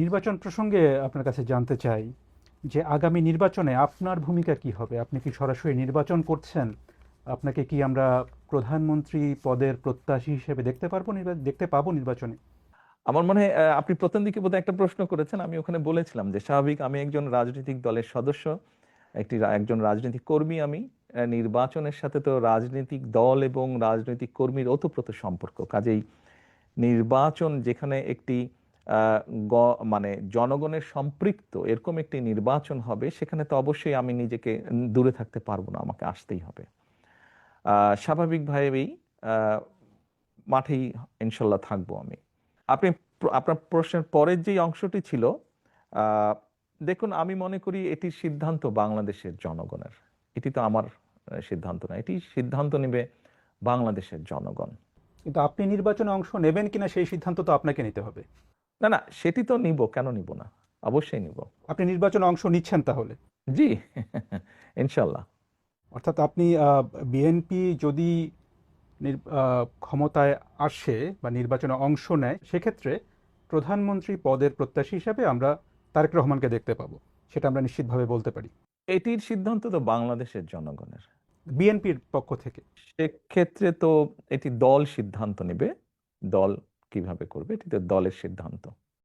নির্বাচন প্রসঙ্গে আপনার কাছে জানতে চাই যে আগামী নির্বাচনে আপনার ভূমিকা কি হবে? আপনি কি সরাসরি নির্বাচন করছেন? আপনাকে কি আমরা প্রধানমন্ত্রী পদের প্রত্যাশী হিসেবে দেখতে পারব দেখতে পাবো নির্বাচনে? আমার মনে হয় আপনি প্রথম দিকে বোধহয় একটা প্রশ্ন করেছেন, আমি ওখানে বলেছিলাম যে স্বাভাবিক আমি একজন রাজনৈতিক দলের সদস্য, একটি একজন রাজনৈতিক কর্মী আমি নির্বাচনের সাথে তো রাজনৈতিক দল এবং রাজনৈতিক কর্মীর ওতপ্রোত সম্পর্ক। কাজেই নির্বাচন যেখানে একটি মানে জনগণের সম্পৃক্ত, এরকম একটি নির্বাচন হবে, সেখানে তো অবশ্যই আমি নিজেকে দূরে থাকতে পারব না, আমাকে আসতেই হবে। স্বাভাবিকভাবেই মাঠেই ইনশাল্লাহ থাকব আমি। আপনি আপনার প্রশ্নের পরের যে অংশটি ছিল দেখুন, আমি মনে করি এটির সিদ্ধান্ত বাংলাদেশের জনগণের। এটি তো আমার সিদ্ধান্ত না, এটি সিদ্ধান্ত নেবে বাংলাদেশের জনগণ। কিন্তু আপনি নির্বাচনে অংশ নেবেন কিনা সেই সিদ্ধান্ত তো আপনাকে নিতে হবে। না না সেটি তো নিব কেন নিব না? অবশ্যই নিব। আপনি নির্বাচনে অংশ নিচ্ছেন তাহলে? জি ইনশাল্লাহ। অর্থাৎ আপনি বিএনপি যদি ক্ষমতায় আসে বা নির্বাচনে অংশ নেয় সেক্ষেত্রে প্রধানমন্ত্রী পদের প্রত্যাশী হিসাবে আমরা তারেক রহমানকে দেখতে পাবো। সেটা আমরা নিশ্চিতভাবে বলতে পারি। এটির সিদ্ধান্ত তো বাংলাদেশের জনগণের। বিএনপির পক্ষ থেকে। সেক্ষেত্রে তো এটি দল সিদ্ধান্ত নেবে। দল কীভাবে করবে এটি দলের সিদ্ধান্ত।